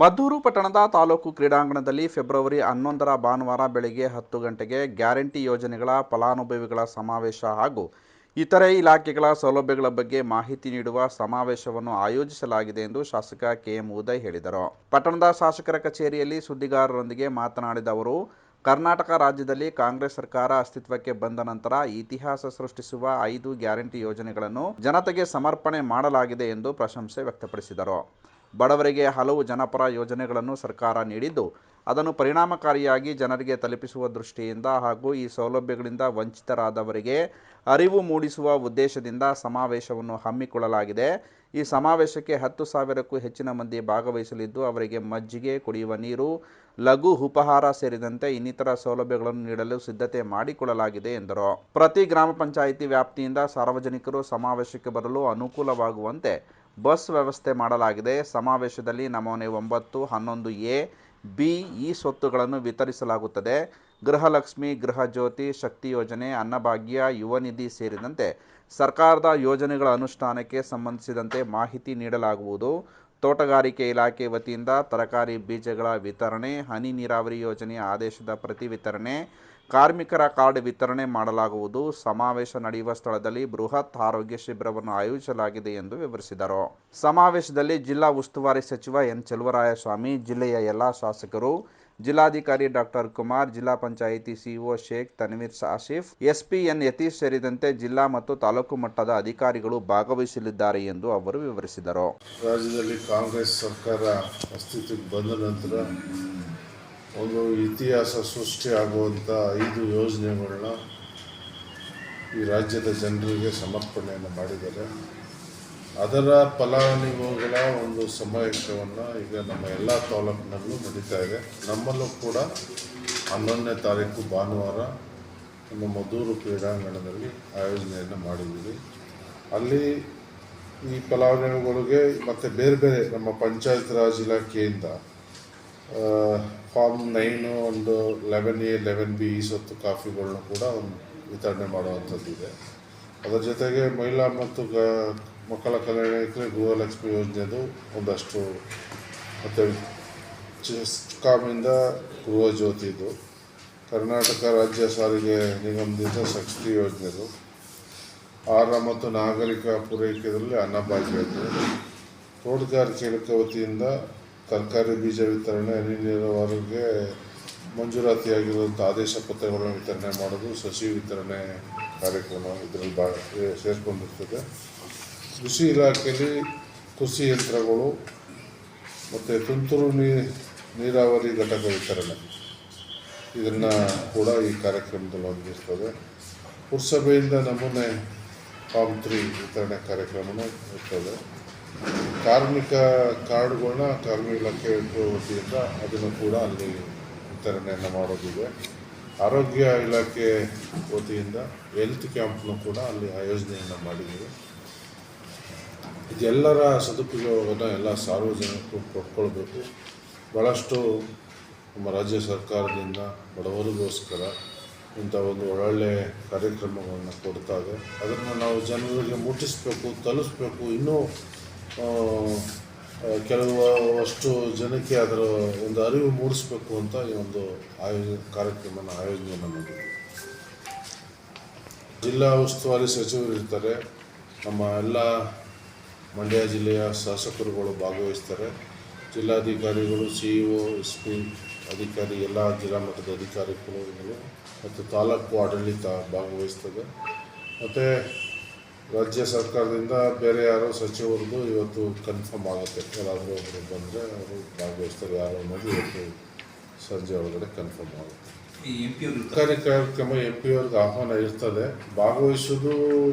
ಮದ್ದೂರು ಪಟ್ಟಣದ ತಾಲೂಕು ಕ್ರೀಡಾಂಗಣದಲ್ಲಿ ಫೆಬ್ರವರಿ ಹನ್ನೊಂದರ ಭಾನುವಾರ ಬೆಳಗ್ಗೆ ಹತ್ತು ಗಂಟೆಗೆ ಗ್ಯಾರಂಟಿ ಯೋಜನೆಗಳ ಫಲಾನುಭವಿಗಳ ಸಮಾವೇಶ ಹಾಗೂ ಇತರೆ ಇಲಾಖೆಗಳ ಸೌಲಭ್ಯಗಳ ಬಗ್ಗೆ ಮಾಹಿತಿ ನೀಡುವ ಸಮಾವೇಶವನ್ನು ಆಯೋಜಿಸಲಾಗಿದೆ ಎಂದು ಶಾಸಕ ಕೆಎಂ ಉದಯ್ ಹೇಳಿದರು. ಪಟ್ಟಣದ ಶಾಸಕರ ಕಚೇರಿಯಲ್ಲಿ ಸುದ್ದಿಗಾರರೊಂದಿಗೆ ಮಾತನಾಡಿದ ಅವರು, ಕರ್ನಾಟಕ ರಾಜ್ಯದಲ್ಲಿ ಕಾಂಗ್ರೆಸ್ ಸರ್ಕಾರ ಅಸ್ತಿತ್ವಕ್ಕೆ ಬಂದ ನಂತರ ಇತಿಹಾಸ ಸೃಷ್ಟಿಸುವ ಐದು ಗ್ಯಾರಂಟಿ ಯೋಜನೆಗಳನ್ನು ಜನತೆಗೆ ಸಮರ್ಪಣೆ ಮಾಡಲಾಗಿದೆ ಎಂದು ಪ್ರಶಂಸೆ ವ್ಯಕ್ತಪಡಿಸಿದರು. ಬಡವರಿಗೆ ಹಲವು ಜನಪರ ಯೋಜನೆಗಳನ್ನು ಸರ್ಕಾರ ನೀಡಿದ್ದು, ಅದನ್ನು ಪರಿಣಾಮಕಾರಿಯಾಗಿ ಜನರಿಗೆ ತಲುಪಿಸುವ ದೃಷ್ಟಿಯಿಂದ ಹಾಗೂ ಈ ಸೌಲಭ್ಯಗಳಿಂದ ವಂಚಿತರಾದವರಿಗೆ ಅರಿವು ಮೂಡಿಸುವ ಉದ್ದೇಶದಿಂದ ಸಮಾವೇಶವನ್ನು ಹಮ್ಮಿಕೊಳ್ಳಲಾಗಿದೆ. ಈ ಸಮಾವೇಶಕ್ಕೆ ಹತ್ತು ಸಾವಿರಕ್ಕೂ ಹೆಚ್ಚಿನ ಮಂದಿ ಭಾಗವಹಿಸಲಿದ್ದು, ಅವರಿಗೆ ಮಜ್ಜಿಗೆ, ಕುಡಿಯುವ ನೀರು, ಲಘು ಉಪಹಾರ ಸೇರಿದಂತೆ ಇನ್ನಿತರ ಸೌಲಭ್ಯಗಳನ್ನು ನೀಡಲು ಸಿದ್ಧತೆ ಮಾಡಿಕೊಳ್ಳಲಾಗಿದೆ ಎಂದರು. ಪ್ರತಿ ಗ್ರಾಮ ಪಂಚಾಯಿತಿ ವ್ಯಾಪ್ತಿಯಿಂದ ಸಾರ್ವಜನಿಕರು ಸಮಾವೇಶಕ್ಕೆ ಬರಲು ಅನುಕೂಲವಾಗುವಂತೆ ಬಸ್ ವ್ಯವಸ್ಥೆ ಮಾಡಲಾಗಿದೆ. ಸಮಾವೇಶದಲ್ಲಿ ನಮೂನೆ ಒಂಬತ್ತು, ಹನ್ನೊಂದು ಎ, ಬಿ, ಈ ಸ್ವತ್ತುಗಳನ್ನು ವಿತರಿಸಲಾಗುತ್ತದೆ. ಗೃಹಲಕ್ಷ್ಮಿ ಗೃಹಜ್ಯೋತಿ ಶಕ್ತಿ ಯೋಜನೆ, ಅನ್ನಭಾಗ್ಯ, ಯುವ ನಿಧಿ ಸೇರಿದಂತೆ ಸರ್ಕಾರದ ಯೋಜನೆಗಳ ಅನುಷ್ಠಾನಕ್ಕೆ ಸಂಬಂಧಿಸಿದಂತೆ ಮಾಹಿತಿ ನೀಡಲಾಗುವುದು. ತೋಟಗಾರಿಕೆ ಇಲಾಖೆ ವತಿಯಿಂದ ತರಕಾರಿ ಬೀಜಗಳ ವಿತರಣೆ, ಹನಿ ನೀರಾವರಿ ಯೋಜನೆಯ ಆದೇಶದ ಪ್ರತಿ ವಿತರಣೆ, ಕಾರ್ಮಿಕರ ಕಾರ್ಡ್ ವಿತರಣೆ ಮಾಡಲಾಗುವುದು. ಸಮಾವೇಶ ನಡೆಯುವ ಸ್ಥಳದಲ್ಲಿ ಬೃಹತ್ ಆರೋಗ್ಯ ಶಿಬಿರವನ್ನು ಆಯೋಜಿಸಲಾಗಿದೆ ಎಂದು ವಿವರಿಸಿದರು. ಸಮಾವೇಶದಲ್ಲಿ ಜಿಲ್ಲಾ ಉಸ್ತುವಾರಿ ಸಚಿವ ಎನ್. ಚೆಲುವರಾಯಸ್ವಾಮಿ, ಜಿಲ್ಲೆಯ ಎಲ್ಲ ಶಾಸಕರು ಜಿಲ್ಲಾಧಿಕಾರಿ doctor Kumar, zilla panchayat CEO Shaikh, Tanveer Asif SP N Yatish ಸೇರಿದಂತೆ ಜಿಲ್ಲಾ ಮತ್ತು ತಾಲೂಕು ಮಟ್ಟದ ಅಧಿಕಾರಿಗಳು ಭಾಗವಹಿಸಲಿದ್ದಾರೆ ಎಂದು ಅವರು ವಿವರಿಸಿದರು. ರಾಜ್ಯದಲ್ಲಿ ಕಾಂಗ್ರೆಸ್ ಸರ್ಕಾರ ಅಸ್ತಿತ್ವಕ್ಕೆ ಬಂದ ನಂತರ ಒಂದು ಇತಿಹಾಸ ಸೃಷ್ಟಿಯಾಗುವಂಥ ಐದು ಯೋಜನೆಗಳನ್ನ ಈ ರಾಜ್ಯದ ಜನರಿಗೆ ಸಮರ್ಪಣೆಯನ್ನು ಮಾಡಿದ್ದಾರೆ. ಅದರ ಫಲಾನುಭವಿಗಳ ಒಂದು ಸಮಾವೇಶವನ್ನು ಈಗ ನಮ್ಮ ಎಲ್ಲ ತಾಲೂಕಿನಲ್ಲೂ ನಡೀತಾ ಇದೆ. ನಮ್ಮಲ್ಲೂ ಕೂಡ ಹನ್ನೊಂದನೇ ತಾರೀಕು ಭಾನುವಾರ ನಮ್ಮ ಮದ್ದೂರು ಕ್ರೀಡಾಂಗಣದಲ್ಲಿ ಆಯೋಜನೆಯನ್ನು ಮಾಡಿದ್ದೀವಿ. ಅಲ್ಲಿ ಈ ಫಲಾನುಭವಿಗಳಿಗೆ ಮತ್ತು ಬೇರೆ ಬೇರೆ ನಮ್ಮ ಪಂಚಾಯತ್ ರಾಜ್ ಇಲಾಖೆಯಿಂದ ಫಾರ್ಮ್ ನೈನು ಒಂದು ಲೆವೆನ್ ಎ, ಲೆವೆನ್ ಬಿ ಈ ಸೊತ್ತು ಕಾಫಿಗಳನ್ನು ಕೂಡ ಒಂದು ವಿತರಣೆ ಮಾಡುವಂಥದ್ದಿದೆ. ಅದರ ಜೊತೆಗೆ ಮಹಿಳಾ ಮತ್ತು ಮಕ್ಕಳ ಕಲ್ಯಾಣಕ್ಕೆ ಗೃಹಲಕ್ಷ್ಮಿ ಯೋಜನೆದು ಒಂದಷ್ಟು ಮತ್ತು ಚಿಸ್ಕಾಮಿಂದ ಗೃಹ ಜ್ಯೋತಿದು ಕರ್ನಾಟಕ ರಾಜ್ಯ ಸಾರಿಗೆ ನಿಗಮದಿಂದ ಶಕ್ತಿ ಯೋಜನೆದು. ಆಹಾರ ಮತ್ತು ನಾಗರಿಕ ಪೂರೈಕೆಯಲ್ಲಿ ಅನ್ನಭಾಗ್ಯ ತೋಟಗಾರಿಕೆ ಇಲಾಖೆ ವತಿಯಿಂದ ತರಕಾರಿ ಬೀಜ ವಿತರಣೆ, ಹನಿ ನೀರಾವರಿಗೆ ಮಂಜೂರಾತಿಯಾಗಿರುವಂಥ ಆದೇಶ ಪತ್ರಗಳನ್ನು ವಿತರಣೆ ಮಾಡೋದು ಸಸಿ ವಿತರಣೆ ಕಾರ್ಯಕ್ರಮ ಇದರಲ್ಲಿ ಬಾ ಸೇರಿಕೊಂಡಿರ್ತದೆ. ಕೃಷಿ ಇಲಾಖೆಯಲ್ಲಿ ಕೃಷಿ ಯಂತ್ರಗಳು ಮತ್ತು ತುಂತುರು ನೀ, ನೀರಾವರಿ ಘಟಕ ವಿತರಣೆ ಇದನ್ನು ಕೂಡ ಈ ಕಾರ್ಯಕ್ರಮದಲ್ಲಿ ಒದಗಿಸ್ತದೆ ಪುರಸಭೆಯಿಂದ ನಮೂನೆ ಫಾರ್ಮ್ ತ್ರೀ ವಿತರಣೆ ಕಾರ್ಯಕ್ರಮನೂ ಇರ್ತದೆ. ಕಾರ್ಮಿಕ ಕಾರ್ಡ್ಗಳನ್ನ ಕಾರ್ಮಿಕ ಇಲಾಖೆ ವತಿಯಿಂದ ಅದನ್ನು ಕೂಡ ಅಲ್ಲಿ ವಿತರಣೆಯನ್ನು ಮಾಡೋದಿದೆ. ಆರೋಗ್ಯ ಇಲಾಖೆ ವತಿಯಿಂದ ಹೆಲ್ತ್ ಕ್ಯಾಂಪ್ನು ಕೂಡ ಅಲ್ಲಿ ಆಯೋಜನೆಯನ್ನು ಮಾಡಿದ್ದೀವಿ. ಇದೆಲ್ಲರ ಸದುಪಯೋಗವನ್ನು ಎಲ್ಲ ಸಾರ್ವಜನಿಕರು ಪಡ್ಕೊಳ್ಬೇಕು. ಭಾಳಷ್ಟು ನಮ್ಮ ರಾಜ್ಯ ಸರ್ಕಾರದಿಂದ ಬಡವರಿಗೋಸ್ಕರ ಇಂಥ ಒಂದು ಒಳ್ಳೊಳ್ಳೆ ಕಾರ್ಯಕ್ರಮಗಳನ್ನು ಕೊಡ್ತಾರೆ. ಅದನ್ನು ನಾವು ಜನರಿಗೆ ಮುಟ್ಟಿಸ್ಬೇಕು ತಲುಪಿಸ್ಬೇಕು ಇನ್ನೂ ಕೆಲವಷ್ಟು ಜನಕ್ಕೆ ಅದರ ಒಂದು ಅರಿವು ಮೂಡಿಸ್ಬೇಕು ಅಂತ ಈ ಒಂದು ಆಯೋಜ, ಕಾರ್ಯಕ್ರಮನ ಆಯೋಜನೆ ಮಾಡಿದ್ವಿ ಜಿಲ್ಲಾ ಉಸ್ತುವಾರಿ ಸಚಿವರು ಇರ್ತಾರೆ ನಮ್ಮ ಎಲ್ಲ ಮಂಡ್ಯ ಜಿಲ್ಲೆಯ ಶಾಸಕರುಗಳು ಭಾಗವಹಿಸ್ತಾರೆ. ಜಿಲ್ಲಾಧಿಕಾರಿಗಳು, C E O, S P, ಅಧಿಕಾರಿ, ಎಲ್ಲ ಜಿಲ್ಲಾ ಮಟ್ಟದ ಅಧಿಕಾರಿಗಳು ಮತ್ತು ತಾಲೂಕು ಆಡಳಿತ ಭಾಗವಹಿಸ್ತದೆ. ಮತ್ತು ರಾಜ್ಯ ಸರ್ಕಾರದಿಂದ ಬೇರೆ ಯಾರೋ ಸಚಿವರದ್ದು ಇವತ್ತು ಕನ್ಫರ್ಮ್ ಆಗುತ್ತೆ. ಯಾರಾದರೂ ಬಂದರೆ ಅವರು ಭಾಗವಹಿಸ್ತಾರೆ. ಯಾರು ಅನ್ನೋದು ಇವತ್ತು ಸಂಜೆ ಒಳಗಡೆ ಕನ್ಫರ್ಮ್ ಆಗುತ್ತೆ. ಸರ್ಕಾರಿ ಕಾರ್ಯಕ್ರಮ ಎಂ ಪಿ ಅವ್ರಿಗೆ ಆಹ್ವಾನ ಇರ್ತದೆ. ಭಾಗವಹಿಸೋದು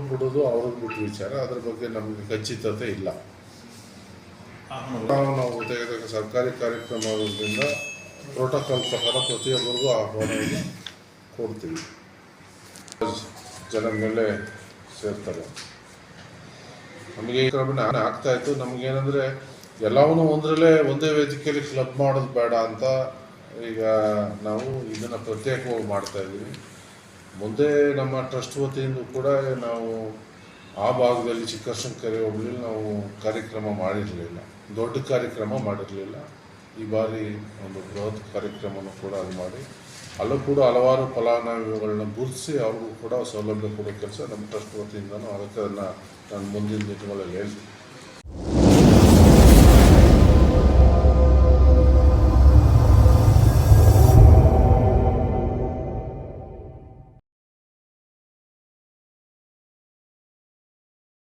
ಬಿಡೋದು ಅವ್ರಿಗೆ ಬಿಟ್ಟು ವಿಚಾರ. ಅದ್ರ ಬಗ್ಗೆ ನಮಗೆ ಖಚಿತತೆ ಇಲ್ಲ. ನಾವು ನಾವು ತೆಗೆದ ಸರ್ಕಾರಿ ಕಾರ್ಯಕ್ರಮ ಆಗೋದ್ರಿಂದ ಪ್ರೋಟೋಕಾಲ್ ಪ್ರಕಾರ ಪ್ರತಿಯೊಬ್ಬರಿಗೂ ಆಹ್ವಾನ ಕೊಡ್ತೀವಿ. ಜನ ಮೇಲೆ ಸೇರ್ತಾರೆ. ನಮಗೆ ಈ ಕ್ರಮಣ ಆಗ್ತಾ ಇತ್ತು. ನಮಗೇನಂದ್ರೆ ಎಲ್ಲವನ್ನೂ ಒಂದರಲ್ಲೇ ಒಂದೇ ವೇದಿಕೆಯಲ್ಲಿ ಕ್ಲಬ್ ಮಾಡೋದು ಬೇಡ ಅಂತ ಈಗ ನಾವು ಇದನ್ನು ಪ್ರತ್ಯೇಕವಾಗಿ ಮಾಡ್ತಾ ಇದ್ದೀವಿ. ಮುಂದೆ ನಮ್ಮ ಟ್ರಸ್ಟ್ ವತಿಯಿಂದ ಕೂಡ ನಾವು ಆ ಭಾಗದಲ್ಲಿ ಚಿಕ್ಕಶಂಕರಿ ಹೋಗಲಿ ನಾವು ಕಾರ್ಯಕ್ರಮ ಮಾಡಿರಲಿಲ್ಲ. ದೊಡ್ಡ ಕಾರ್ಯಕ್ರಮ ಮಾಡಿರಲಿಲ್ಲ. ಈ ಬಾರಿ ಒಂದು ಬೃಹತ್ ಕಾರ್ಯಕ್ರಮವನ್ನು ಕೂಡ ಅದು ಮಾಡಿ, ಅಲ್ಲೂ ಕೂಡ ಹಲವಾರು ಫಲಾನುಭವಿಗಳನ್ನ ಗುರುತಿಸಿ ಅವ್ರಿಗೂ ಕೂಡ ಸೌಲಭ್ಯ ಕೊಡೋ ಕೆಲಸ ನಮ್ಮ ಟ್ರಸ್ಟ್ ವತಿಯಿಂದನೂ ಅದಕ್ಕೆ ಅದನ್ನು ನಾನು ಮುಂದಿನ ದಿನಗಳಲ್ಲಿ ಹೇಳ್ತೀನಿ.